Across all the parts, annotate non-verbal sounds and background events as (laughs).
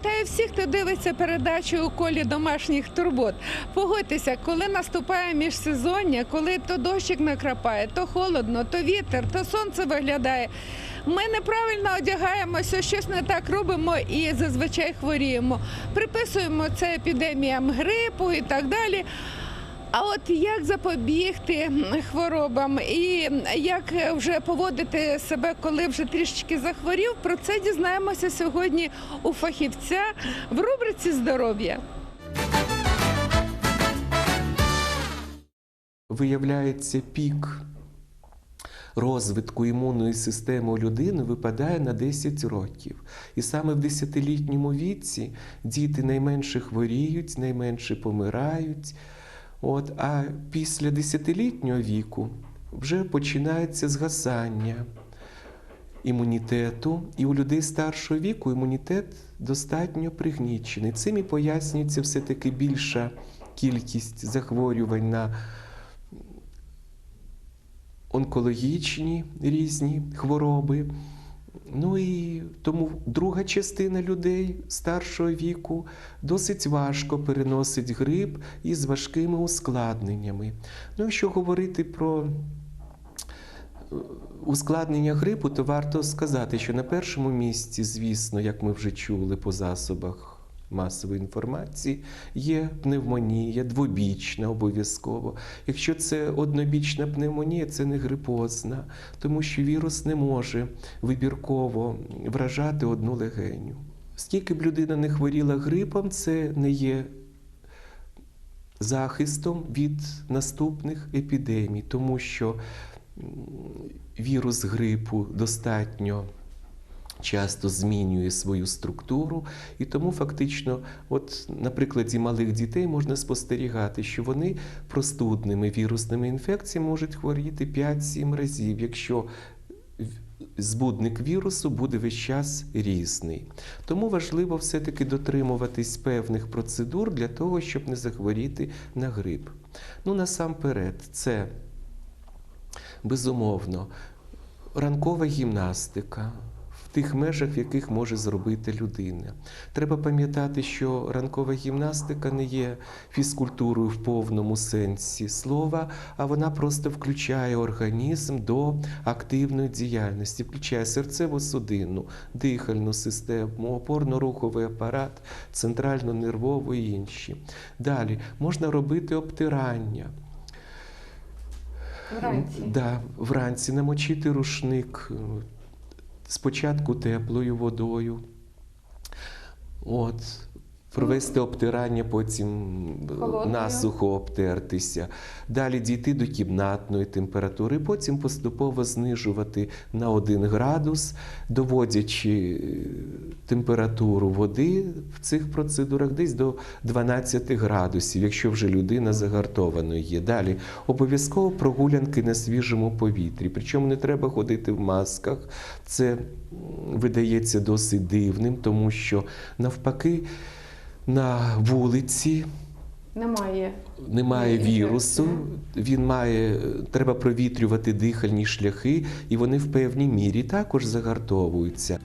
Вітаю всіх, хто дивиться передачу у колі домашніх турбот. Погодьтеся, коли наступає міжсезоння, коли то дощик накрапає, то холодно, то вітер, то сонце виглядає. Ми неправильно одягаємося, щось не так робимо і зазвичай хворіємо. Приписуємо це епідеміям грипу і так далі. А от як запобігти хворобам і як вже поводити себе, коли вже трішечки захворів, про це дізнаємося сьогодні у фахівця в рубриці здоров'я. виявляється пік розвитку імунної системи у людини випадає на 10 років. І саме в 10-літньому віці діти найменше хворіють, найменше помирають. От, а після 10-літнього віку вже починається згасання імунітету, і у людей старшого віку імунітет достатньо пригнічений. Цим і пояснюється все-таки більша кількість захворювань на онкологічні різні хвороби. Ну і тому друга частина людей старшого віку досить важко переносить грип із важкими ускладненнями. Ну, якщо говорити про е, ускладнення грипу, то варто сказати, що на першому місці, звісно, як ми вже чули по засобах масової інформації, є пневмонія, двобічна обов'язково. Якщо це однобічна пневмонія, це не грипозна, тому що вірус не може вибірково вражати одну легеню. Скільки б людина не хворіла грипом, це не є захистом від наступних епідемій, тому що вірус грипу достатньо часто змінює свою структуру, і тому фактично, от на прикладі малих дітей можна спостерігати, що вони простудними вірусними інфекціями можуть хворіти 5-7 разів, якщо збудник вірусу буде весь час різний. Тому важливо все-таки дотримуватись певних процедур для того, щоб не захворіти на грип. Ну, насамперед, це безумовно ранкова гімнастика. Тих межах, в яких може зробити людина. Треба пам'ятати, що ранкова гімнастика не є фізкультурою в повному сенсі слова, а вона просто включає організм до активної діяльності, включає серцево-судинну, дихальну систему, опорно-руховий апарат, центральну нервову і інші. Далі можна робити обтирання. Вранці. Да, вранці намочити рушник спочатку теплою водою. От, провести обтирання, потім Холодною. насухо обтертися. Далі дійти до кімнатної температури, потім поступово знижувати на 1 градус, доводячи е, температуру води в цих процедурах десь до 12 градусів, якщо вже людина загартована є. Далі обов'язково прогулянки на свіжому повітрі. Причому не треба ходити в масках. Це видається досить дивним, тому що навпаки на вулиці Немає. немає вірусу, він має, треба провітрювати дихальні шляхи, і вони в певній мірі також загартовуються.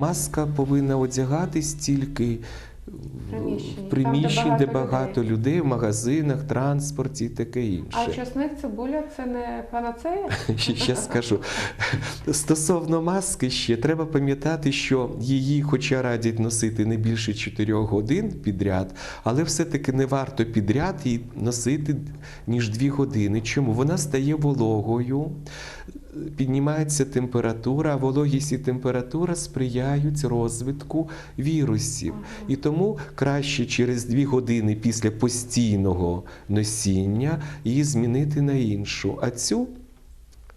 Маска повинна одягатись тільки в Приміщенні, в приміщенні, де багато людей, в магазинах, транспорті і таке інше. А чесник, цибуля це не панацея? (laughs) Ще скажу. Стосовно маски ще треба пам'ятати, що її, хоча радять носити не більше 4 годин підряд, але все-таки не варто підряд її носити ніж 2 години. Чому? Вона стає вологою. Піднімається температура, вологість і температура сприяють розвитку вірусів. І тому краще через дві години після постійного носіння її змінити на іншу. А цю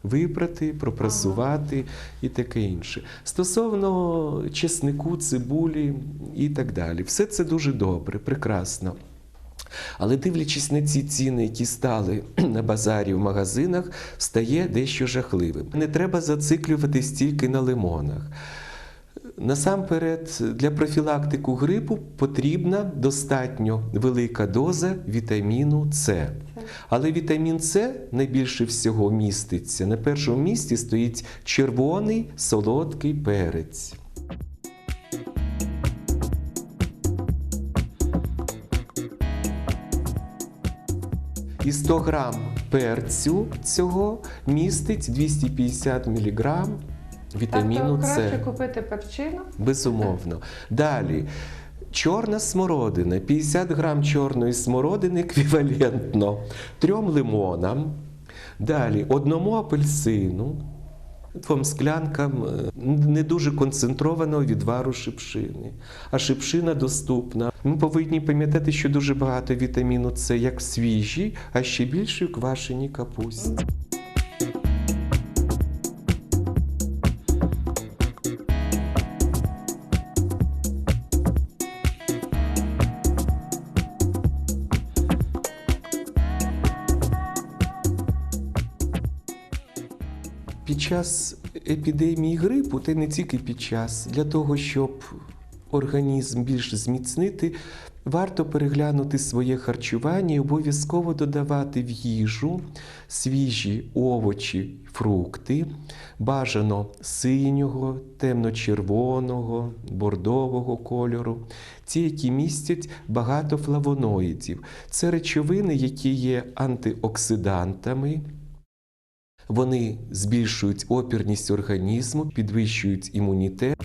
випрати, пропрасувати і таке інше. Стосовно чеснику, цибулі і так далі. Все це дуже добре, прекрасно. Але дивлячись на ці ціни, які стали (clears throat) на базарі в магазинах, стає дещо жахливим. Не треба зациклюватись тільки на лимонах. Насамперед, для профілактику грипу потрібна достатньо велика доза вітаміну С. Але вітамін С найбільше всього міститься. На першому місці стоїть червоний солодкий перець. І 100 грам перцю цього містить 250 мг вітаміну С. краще купити перчину. Безумовно. Далі. Чорна смородина, 50 грам чорної смородини еквівалентно трьом лимонам. Далі одному апельсину, двом склянкам е, не дуже концентрованого відвару шипшини. А шипшина доступна. Ми повинні пам'ятати, що дуже багато вітаміну С як в свіжій, а ще більше в квашеній капусті. Під час епідемії грипу, та не тільки під час, для того, щоб організм більш зміцнити, варто переглянути своє харчування і обов'язково додавати в їжу свіжі овочі, фрукти, бажано синього, темно-червоного, бордового кольору, ті, які містять багато флавоноїдів. Це речовини, які є антиоксидантами. Вони збільшують опірність організму, підвищують імунітет.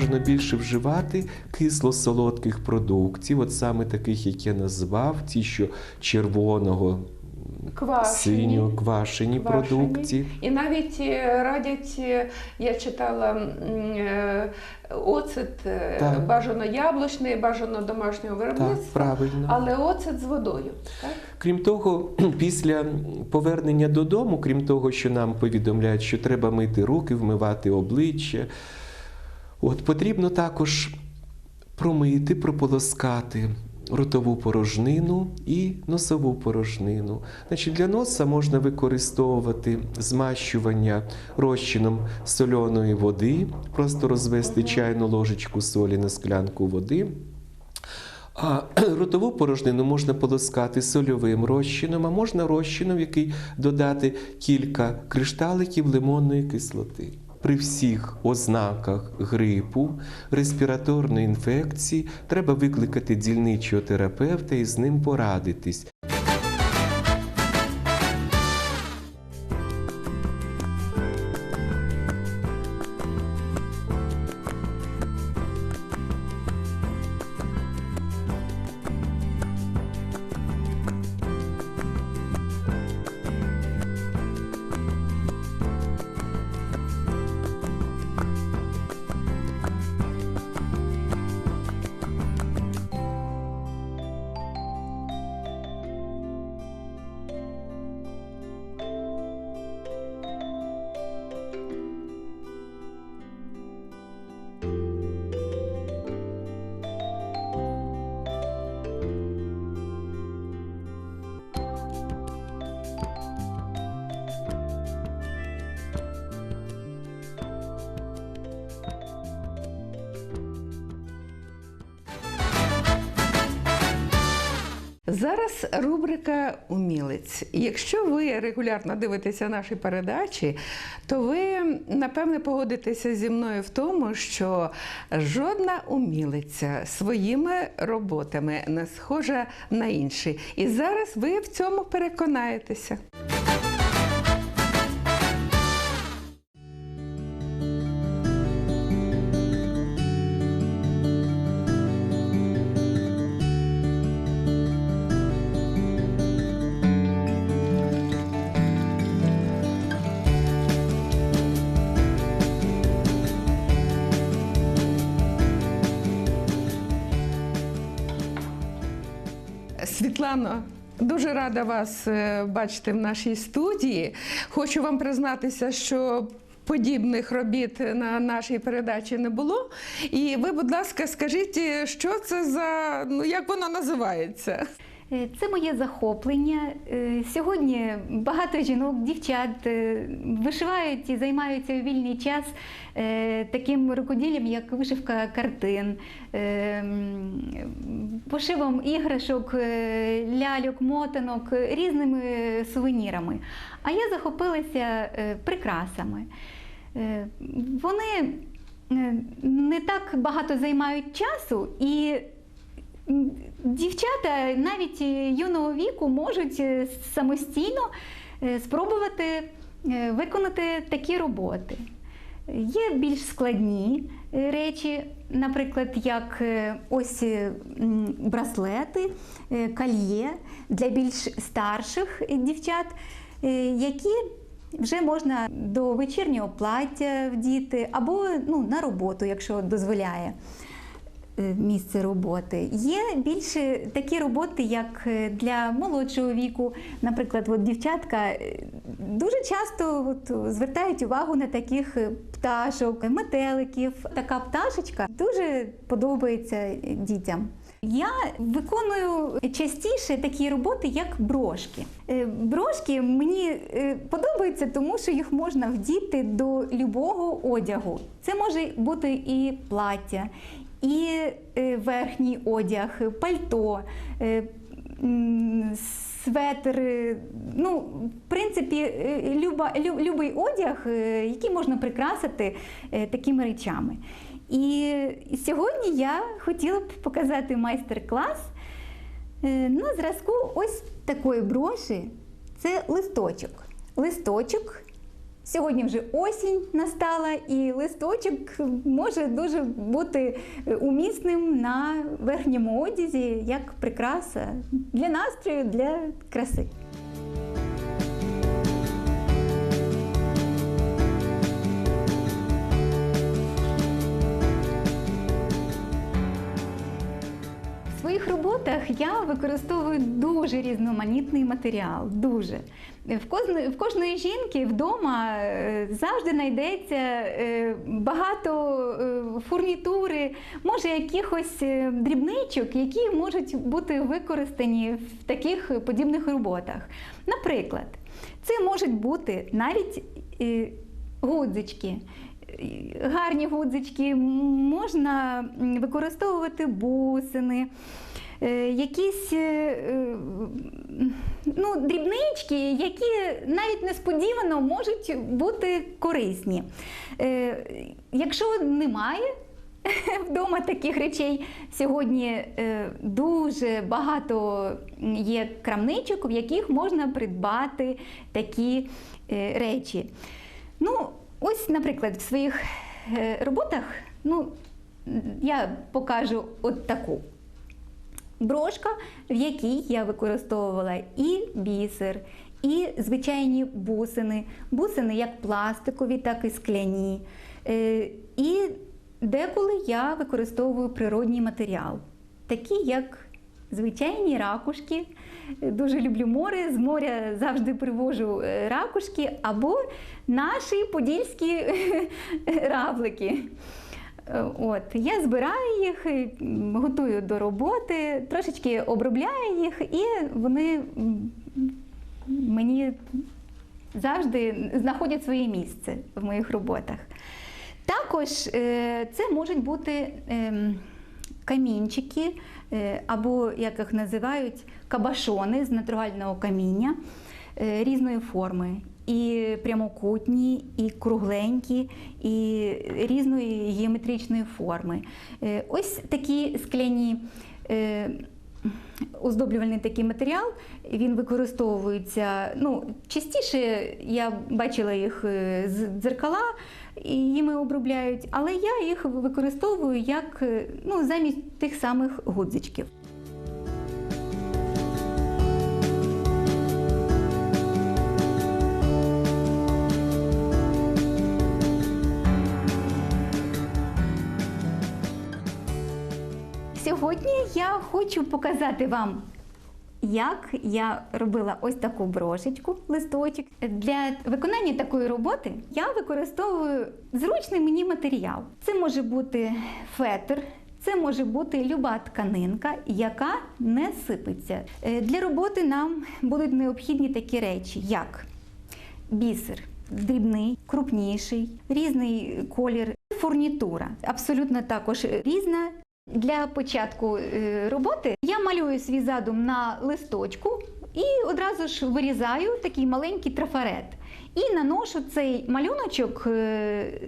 Бажано більше вживати кисло-солодких продуктів, от саме таких, як я назвав, ті, що червоного, Квашені. синього, квашені, Квашені. продукти. І навіть е, радять, е, я читала е, оцет Так. бажано яблучний, бажано домашнього Так, виробництва, правильно. але оцет з водою. Так? Крім того, (clears throat) після повернення додому, крім того, що нам повідомляють, що треба мити руки, вмивати обличчя, от потрібно також промити, прополоскати ротову порожнину і носову порожнину. Значить, для носа можна використовувати змащування розчином сольоної води, просто розвести чайну ложечку солі на склянку води. А (clears throat) ротову порожнину можна полоскати сольовим розчином, а можна розчином, в який додати кілька кришталиків лимонної кислоти. При всіх ознаках грипу, респіраторної інфекції треба викликати дільничого терапевта і з ним порадитись. Зараз рубрика Умілець. Якщо ви регулярно дивитеся наші передачі, то ви напевне погодитеся зі мною в тому, що жодна умілиця своїми роботами не схожа на інші. І зараз ви в цьому переконаєтеся. Світлано, дуже рада вас е, бачити в нашій студії. Хочу вам признатися, що подібних робіт на нашій передачі не було. І ви, будь ласка, скажіть, що це за ну як воно називається? Е, Це моє захоплення. Е, Сьогодні багато жінок, дівчат е, вишивають і займаються у вільний час таким рукоділлям, як вишивка картин, пошивом іграшок, ляльок, мотанок, різними сувенірами. А я захопилася прикрасами. Вони не так багато займають часу і Дівчата навіть е, юного віку можуть е, самостійно е, спробувати виконати такі роботи. Є більш складні речі, наприклад, як ось браслети, кольє для більш старших дівчат, які вже можна до вечірнього плаття вдіти або ну, на роботу, якщо дозволяє місце роботи. Є більше такі роботи, як е, для молодшого віку. Наприклад, от дівчатка е, дуже часто от, звертають увагу на таких е, пташок, метеликів. Така пташечка дуже подобається дітям. Я виконую частіше такі роботи, як брошки. Е, Брошки мені е, подобаються, тому що їх можна вдіти до любого одягу. Це може бути і плаття, і е, верхній одяг, пальто, е, светр. е, Ну, в принципі, люба, лю- любий одяг, який можна прикрасити такими речами. І сьогодні я хотіла б показати майстер-клас на зразку ось такої броші. Це листочок. Листочок. Сьогодні вже осінь настала, і листочок може дуже бути е, умісним на верхньому одязі як прикраса для настрою, для краси. Роботах я використовую дуже різноманітний матеріал. Дуже. В кожної, в кожної жінки вдома е, завжди знайдеться е, багато е, фурнітури, може якихось дрібничок, які можуть бути використані в таких подібних роботах. Наприклад, це можуть бути навіть гудзички. Гарні гудзички, можна використовувати бусини, якісь е, е, ну, дрібнички, які навіть несподівано можуть бути корисні. Е, Якщо немає (laughs) вдома таких речей, сьогодні е, дуже багато є крамничок, в яких можна придбати такі е, речі. Ну, ось, наприклад, в своїх е, роботах ну, я покажу от таку брошка, в якій я використовувала і бісер, і звичайні бусини, бусини як пластикові, так і скляні. Е, І деколи я використовую природній матеріал, такі як звичайні ракушки. Дуже люблю море, з моря завжди привожу е, ракушки або наші подільські (laughs) равлики. Е, От, я збираю їх, е, готую до роботи, трошечки обробляю їх, і вони мені завжди знаходять своє місце в моїх роботах. Також е, це можуть бути ем, камінчики, або, як їх називають, кабашони з натурального каміння різної форми. І прямокутні, і кругленькі, і різної геометричної форми. Е, Ось такі скляні е, оздоблювальний такий матеріал. Він використовується. Ну, частіше я бачила їх е, з дзеркала, і їми обробляють, але я їх використовую як ну, замість тих самих гудзичків. Сьогодні я хочу показати вам, як я робила ось таку брошечку, листочок. Для виконання такої роботи я використовую зручний мені матеріал. Це може бути фетр. Це може бути люба тканинка, яка не сипеться. Е, Для роботи нам будуть необхідні такі речі, як бісер, дрібний, крупніший, різний колір, фурнітура. Абсолютно також різна. Для початку е, роботи я малюю свій задум на листочку і одразу ж вирізаю такий маленький трафарет. І наношу цей малюночок е,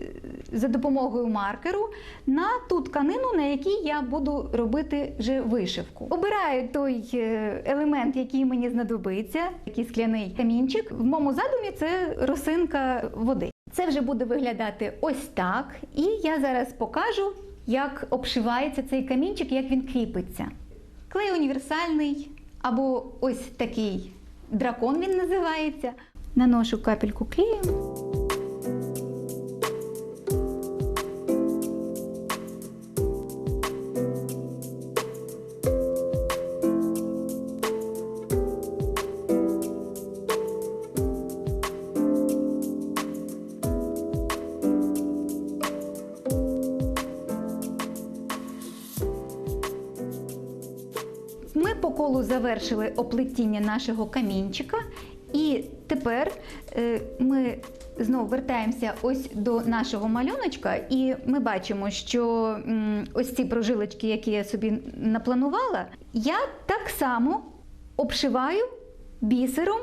за допомогою маркеру на ту тканину, на якій я буду робити вже вишивку. Обираю той е, елемент, який мені знадобиться, який скляний камінчик. В моєму задумі це росинка води. Це вже буде виглядати ось так. І я зараз покажу, як обшивається цей камінчик, як він кріпиться. Клей універсальний або ось такий дракон він називається. Наношу капельку клею. Завершили оплетіння нашого камінчика, і тепер е, ми знову вертаємося ось до нашого малюночка, і ми бачимо, що ось ці прожилочки, які я собі напланувала, я так само обшиваю бісером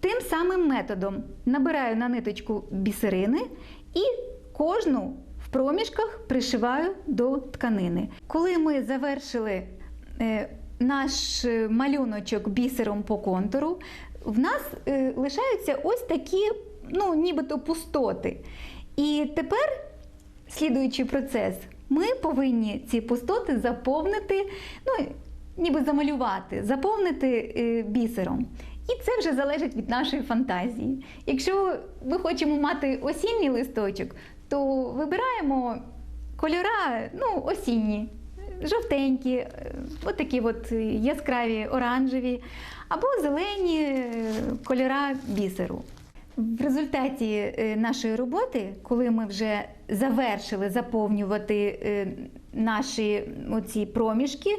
тим самим методом. Набираю на ниточку бісерини і кожну в проміжках пришиваю до тканини. Коли ми завершили е, наш е, малюночок бісером по контуру, в нас е, лишаються ось такі, ну, нібито пустоти. І тепер, слідуючий процес, ми повинні ці пустоти заповнити, ну, ніби замалювати, заповнити е, бісером. І це вже залежить від нашої фантазії. Якщо ми хочемо мати осінній листочок, то вибираємо кольора ну, осінні, жовтенькі, е, от такі от яскраві оранжеві, або зелені е, кольора бісеру. В результаті е, нашої роботи, коли ми вже завершили заповнювати наші оці проміжки,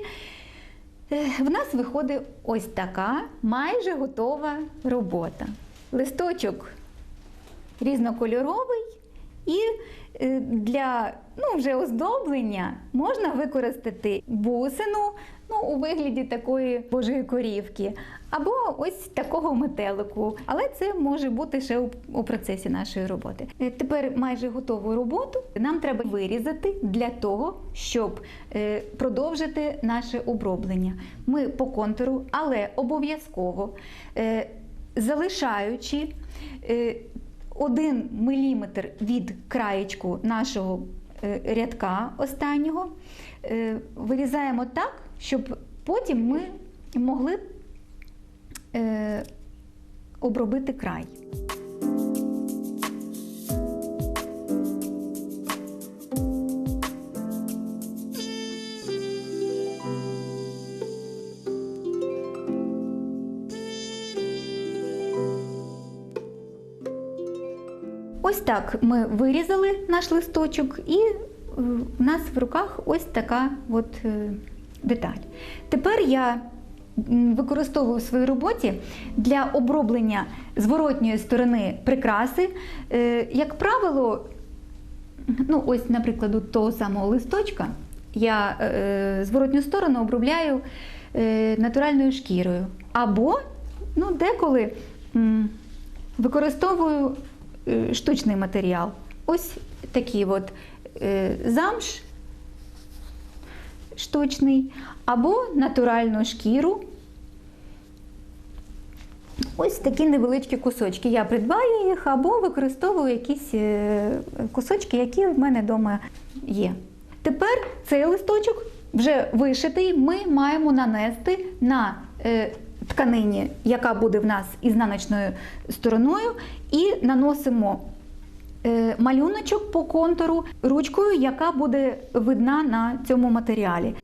в нас виходить ось така майже готова робота. Листочок різнокольоровий і для ну, вже оздоблення можна використати бусину ну, у вигляді такої божої корівки, або ось такого метелику. Але це може бути ще у, у процесі нашої роботи. Е, Тепер майже готову роботу нам треба вирізати для того, щоб е, продовжити наше оброблення. Ми по контуру, але обов'язково е, залишаючи е, один міліметр від краєчку нашого е, рядка останнього е, вирізаємо так, щоб потім ми могли е, обробити край. Так ми вирізали наш листочок, і е, в нас в руках ось така от е, деталь. Tепер я використовую в своїй роботі для оброблення зворотньої сторони прикраси. Е, Як правило, ну ось, наприклад, того самого листочка, я е, зворотню сторону обробляю е, натуральною шкірою. Або ну, деколи використовую е, штучний матеріал. Ось такий от е, замш штучний, або натуральну шкіру. Ось такі невеличкі кусочки. Я придбаю їх або використовую якісь е, кусочки, які в мене вдома є. Тепер цей листочок вже вишитий, ми маємо нанести на е, тканині, яка буде в нас ізнаночною стороною, і наносимо е, малюночок по контуру ручкою, яка буде видна на цьому матеріалі.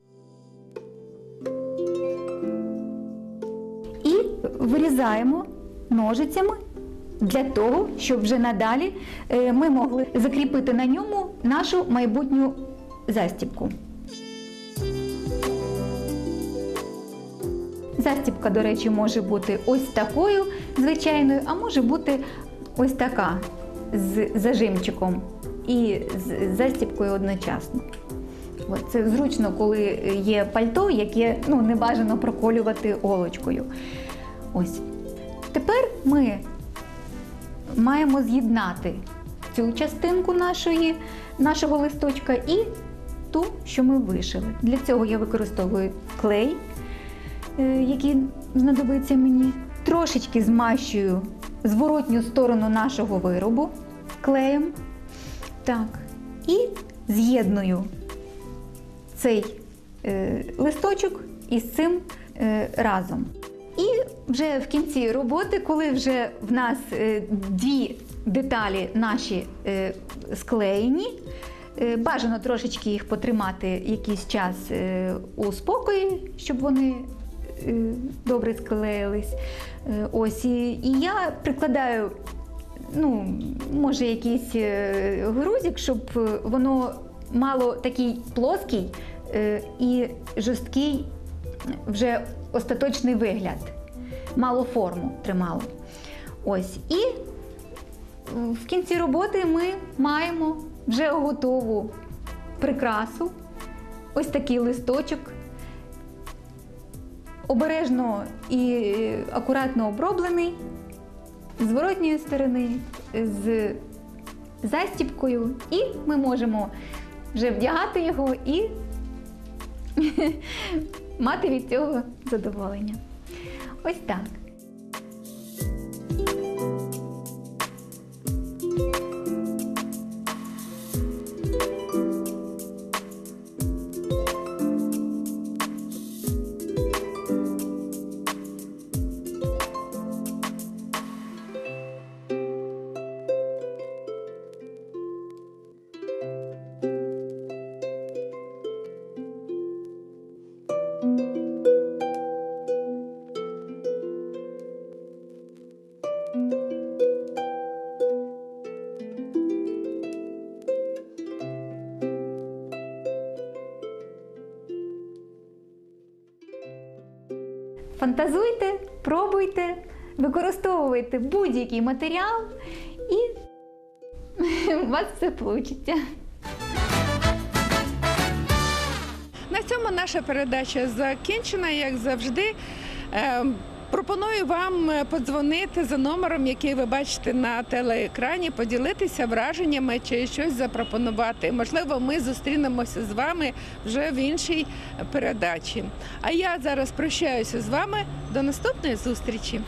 І вирізаємо ножицями для того, щоб вже надалі е, ми могли закріпити на ньому нашу майбутню застібку. Застібка, до речі, може бути ось такою звичайною, а може бути ось така з зажимчиком і з застібкою одночасно. Це зручно, коли є пальто, яке ну, не бажано проколювати голочкою. Ось. Tепер ми маємо з'єднати цю частинку нашої, нашого листочка і ту, що ми вишили. Для цього я використовую клей, е, який знадобиться мені. Трошечки змащую зворотню сторону нашого виробу клеєм. Так. І з'єдную цей е, листочок із цим е, разом. І вже в кінці роботи, коли вже в нас е, дві деталі наші е, склеєні, е, бажано трошечки їх потримати якийсь час е, у спокої, щоб вони добре склеїлись. Е, ось і, і я прикладаю, ну, може, якийсь е, грузик, щоб е, воно мало такий плоский е, і жорсткий вже остаточний вигляд, мало форму тримало. Ось. І в кінці роботи ми маємо вже готову прикрасу, ось такий листочок. Обережно і акуратно оброблений з зворотньої сторони, з застіпкою, і ми можемо вже вдягати його і (laughs) мати від цього задоволення. Ось так. Фантазуйте, пробуйте, використовуйте будь-який матеріал і (laughs) у вас все вийде. На цьому наша передача закінчена, як завжди. Пропоную вам е, подзвонити за номером, який ви бачите на телеекрані, поділитися враженнями чи щось запропонувати. Можливо, ми зустрінемося з вами вже в іншій передачі. А я зараз прощаюся з вами. До наступної зустрічі.